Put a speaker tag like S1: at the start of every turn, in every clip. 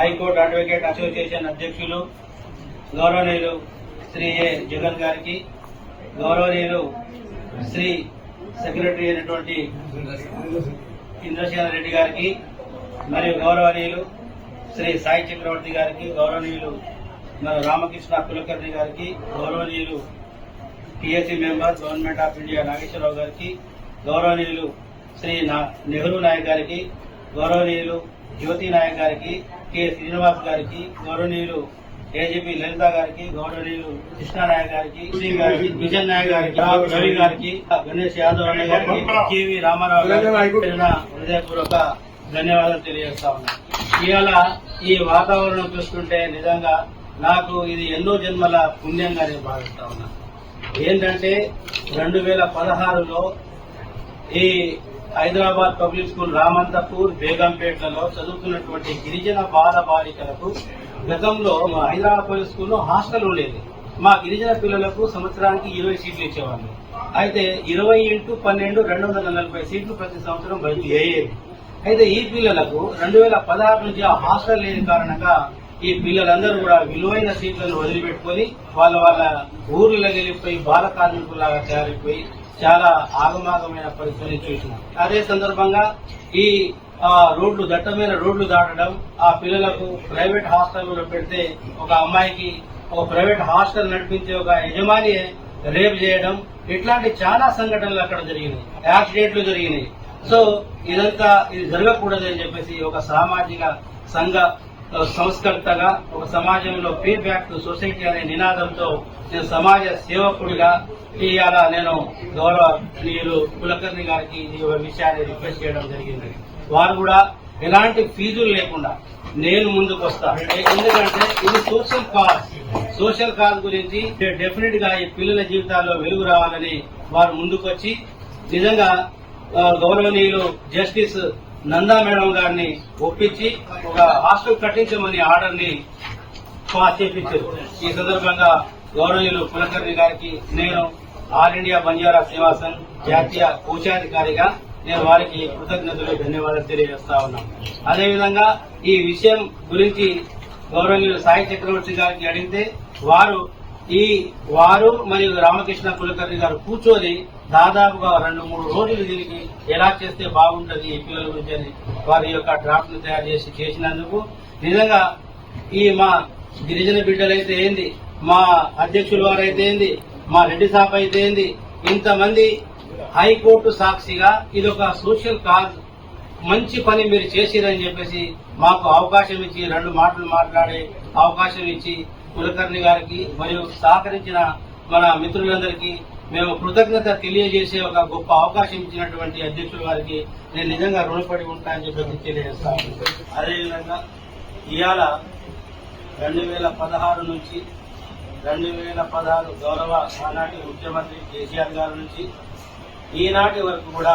S1: High court advocate association అధ్యక్షులు గౌరవనీయులు శ్రీ ఏ జగన్ గారికి గౌరవనీయులు శ్రీ సెక్రటరీ అయినటువంటి ఇంద్రసేన రెడ్డి గారికి మరియు గౌరవనీయులు శ్రీ సాయి చక్రవర్తి గారికి గౌరవనీయులు మరి రామకృష్ణ కులకర్ణి గారికి గౌరవనీయులు TSC member government of India Nageswararao గారికి గౌరవనీయులు శ్రీ నా- నెహ్రూ నాయక్ గారికి గౌరవనీయులు జ్యోతి నాయక్ గారికి కె శ్రీనివాస్ గారికి గౌరవనీయులు ఏజీపీ లలిత గారికి గౌరవనీయులు కృష్ణారాయ గారికి శ్రీ గారికి విజయన్ నాయక్ గారికి రవి గారికి గణేష్ యాదవ్ అన్న గారికి కేవి రామారావు గారికి హృదయపూర్వక ధన్యవాదాలు తెలియజేస్తా ఉన్నాను ఇవాళ ఈ వాతావరణం చూస్తుంటే నిజంగా నాకు ఇది ఎన్నో జన్మల పుణ్యంగా నేను భావిస్తా ఉన్నాను ఏంటంటే రెండు వేల పదహారులో ఈ హైదరాబాద్ పబ్లిక్ స్కూల్ రామంతపూర్ బేగంపేటలలో చదువుతున్నటువంటి గిరిజన బాల బాలికలకు గతంలో మా హైదరాబాద్ పబ్లిక్ స్కూల్లో హాస్టల్ ఉండేది. మా గిరిజన పిల్లలకు సంవత్సరానికి ఇరవై సీట్లు ఇచ్చేవాళ్ళు. అయితే ఇరవై ఇంటూ పన్నెండు రెండు వందల నలభై సీట్లు ప్రతి సంవత్సరం భర్తీ అయ్యేది అయితే ఈ పిల్లలకు రెండు వేల పదహారు నుంచి ఆ హాస్టల్ లేని కారణంగా ఈ పిల్లలందరూ కూడా విలువైన సీట్లను వదిలిపెట్టుకొని వాళ్ళ వాళ్ళ ఊర్లలో వెళ్ళిపోయి బాల కార్మికులాగా తయారైపోయి చాలా ఆగమాగమైన పరిస్థితిని చూసినాం. అదే సందర్భంగా ఈ రోడ్లు దట్టమైన రోడ్లు దాటడం ఆ పిల్లలకు ప్రైవేట్ హాస్టల్లో పెడితే ఒక అమ్మాయికి ఒక ప్రైవేట్ హాస్టల్ నడిపించే ఒక యజమాని రేపు చేయడం ఇట్లాంటి చాలా సంఘటనలు అక్కడ జరిగినాయి. యాక్సిడెంట్లు జరిగినాయి. సో ఇదంతా ఇది జరగకూడదని చెప్పేసి ఒక సామాజిక సంఘ సంస్కర్తగా ఒక సమాజంలో పే బ్యాక్ టు సొసైటీ అనే నినాదంతో నేను సమాజ సేవకుడిగా ఇవాళ నేను గౌరవనీయులు కులకర్ణి గారికి ఈ విషయాన్ని రిక్వెస్ట్ చేయడం జరిగింది. వారు కూడా ఎలాంటి ఫీజులు లేకుండా నేను ముందుకు వస్తా. ఎందుకంటే ఇది సోషల్ కాజ్ సోషల్ కాజ్ గురించి డెఫినెట్గా ఈ పిల్లల జీవితాల్లో వెలుగు రావాలని వారు ముందుకొచ్చి నిజంగా గౌరవనీయులు జస్టిస్ నందా మేడం గారిని ఒప్పించి ఒక హాస్టల్ కట్టించమని ఆర్డర్ని పాస్ చేపించారు. ఈ సందర్భంగా గౌరవీయులు కులకర్ణి గారికి నేను ఆల్ ఇండియా బంజారా శ్రీవాసన్ జాతీయ కోశాధికారిగా నేను వారికి కృతజ్ఞతలు ధన్యవాదాలు తెలియజేస్తా ఉన్నాను. అదేవిధంగా ఈ విషయం గురించి గౌరవనీయులు సాయి చక్రవర్తి గారికి అడిగితే వారు ఈ వారు మరియు రామకృష్ణ కులకర్ణి గారు కూర్చొని దాదాపుగా రెండు మూడు రోజులు దీనికి ఎలా చేస్తే బాగుంటుంది ఈ పిల్లల గురించి అని వారి యొక్క డ్రాఫ్ట్ను తయారు చేసి చేసినందుకు నిజంగా ఈ మా గిరిజన బిడ్డలైతే ఏంది? మా అధ్యక్షుల వారైతే ఏంది? మా రెడ్డి సాబ్ అయితే ఏంది? ఇంతమంది హైకోర్టు సాక్షిగా ఇది ఒక సోషల్ కాజ్. మంచి పని మీరు చేసిరని చెప్పేసి మాకు అవకాశం ఇచ్చి రెండు మాటలు మాట్లాడే అవకాశం ఇచ్చి కులకర్ణి గారికి మరియు సహకరించిన మన మిత్రులందరికీ మేము కృతజ్ఞత తెలియజేసే ఒక గొప్ప అవకాశం ఇచ్చినటువంటి అధ్యక్షుల వారికి నేను నిజంగా రుణపడి ఉంటానని చెప్పి తెలియజేస్తాను అదేవిధంగా ఇవాళ రెండు వేల పదహారు నుంచి రెండు వేల పదహారు గౌరవ ఆనాటి ముఖ్యమంత్రి కేసీఆర్ గారి నుంచి ఈనాటి వరకు కూడా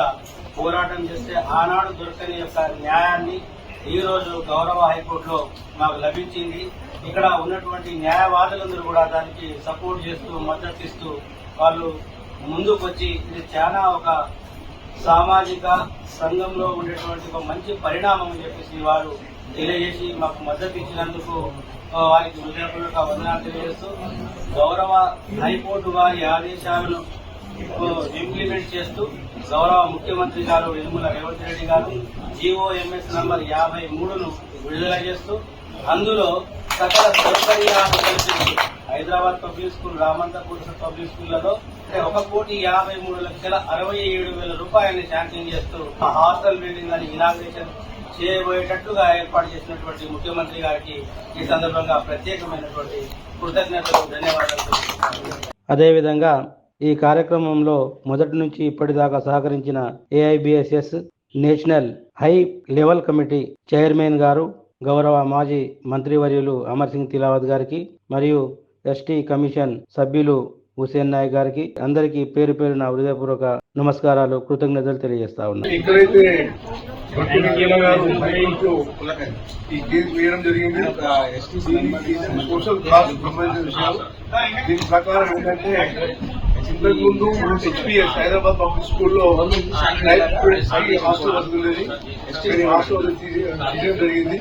S1: పోరాటం చేస్తే ఆనాడు దొరకని యొక్క న్యాయాన్ని ఈ రోజు గౌరవ హైకోర్టులో మాకు లభించింది. ఇక్కడ ఉన్నటువంటి న్యాయవాదులందరూ కూడా దానికి సపోర్ట్ చేస్తూ మద్దతు ఇస్తూ వాళ్ళు ముందుకు వచ్చి ఇది చాలా ఒక సామాజిక సంఘంలో ఉండేటువంటి ఒక మంచి పరిణామం అని చెప్పేసి వారు తెలియజేసి మాకు మద్దతు ఇచ్చినందుకు వారికి హృదయపూర్వక వందనాలు తెలియజేస్తూ గౌరవ హైకోర్టు వారి ఆదేశాలను ఇంప్లిమెంట్ చేస్తూ గౌరవ ముఖ్యమంత్రి గారు యనుమల రేవంత్ రెడ్డి గారు జీఓఎంఎస్ నంబర్ యాభై మూడును విడుదల చేస్తూ అందులో సకల సౌకర్యాలు కల్పించి Hyderabad public school Ramanthapur public స్కూళ్ళలో ఒక కోటి యాభై మూడు లక్షల అరవై ఏడు వేల రూపాయలని శాంక్షన్ చేస్తూ ఆ హాస్టల్ బిల్డింగ్ అని ఇనాగ్రేషన్ చేయబోయేటట్లుగా ఏర్పాటు చేసినటువంటి ముఖ్యమంత్రి గారికి ఈ సందర్భంగా ప్రత్యేకమైనటువంటి కృతజ్ఞతలు ధన్యవాదాలు అదేవిధంగా ఈ కార్యక్రమంలో మొదటి నుంచి ఇప్పటిదాకా సహకరించిన AIBSS national high level committee chairman గారు గౌరవ మాజీ మంత్రివర్యులు అమర్ సింగ్ తిలావత్ గారికి మరియు ఎస్టీ కమిషన్ సభ్యులు హుసేన్ నాయక్ గారికి అందరికీ పేరు పేరున హృదయపూర్వక నమస్కారాలు కృతజ్ఞతలు తెలియజేస్తా ఉన్నాను
S2: దీని ప్రకారం ఏంటంటే ఇంతకు ముందు హెచ్పిఎస్ హైదరాబాద్ పబ్లిక్ స్కూల్లో నైట్ స్టూడెంట్స్కి హాస్టల్ వస్తుంది కానీ హాస్టల్ తీయడం జరిగింది.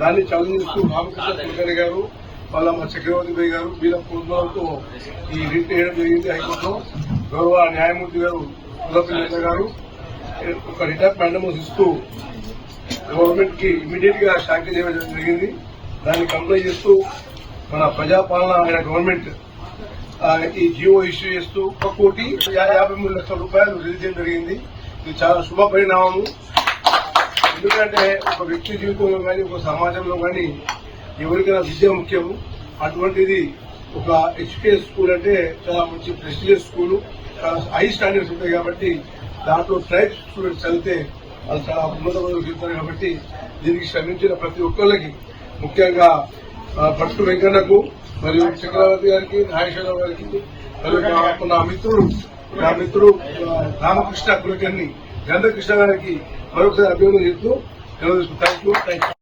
S2: దాన్ని చదివిస్తూ రామకృష్ణ కులకర్ణి గారు వాళ్ళ మా చక్రవర్తి బై గారు వీళ్ళ కుటుంబాలతో ఈ రిట్ వేయడం జరిగింది హైకోర్టులో. గౌరవ న్యాయమూర్తి గారు కులపిల్ల గారు ఒక రిటైర్ మ్యాండమోస్ ఇస్తూ గవర్నమెంట్కి ఇమీడియట్గా శాంక్షన్ చేయడం జరిగింది. దాన్ని కంప్లైంట్ చేస్తూ మన ప్రజాపాలన ఆయన గవర్నమెంట్ ఈ జియో ఇష్యూ చేస్తూ ఒక కోటి యాభై మూడు లక్షల రూపాయలు రిలీజ్ చేయడం జరిగింది. ఇది చాలా శుభ పరిణామము. ఎందుకంటే ఒక వ్యక్తి జీవితంలో కానీ ఒక సమాజంలో కానీ ఎవరికైనా విద్య ముఖ్యము. అటువంటిది ఒక ఎడ్యుకేషన్ స్కూల్ అంటే చాలా మంచి ప్రెస్టీజియస్ స్కూల్ చాలా హై స్టాండర్డ్స్ ఉంటాయి కాబట్టి దాంట్లో ట్రైబ్ స్టూడెంట్స్ చదివితే వాళ్ళు చాలా ఉన్నత చెప్తారు కాబట్టి దీనికి శ్రమించిన ప్రతి ఒక్కరికి ముఖ్యంగా భక్తు వెంకన్నకు మరియు చక్రవర్తి గారికి నాగేశ్వరరావు గారికి మరియు నా- మిత్రుడు నా మిత్రుడు రామకృష్ణ కులకర్ణి గంధకృష్ణ గారికి మరొకసారి అభివృద్ధి చేస్తూ థ్యాంక్ యూ థ్యాంక్ యూ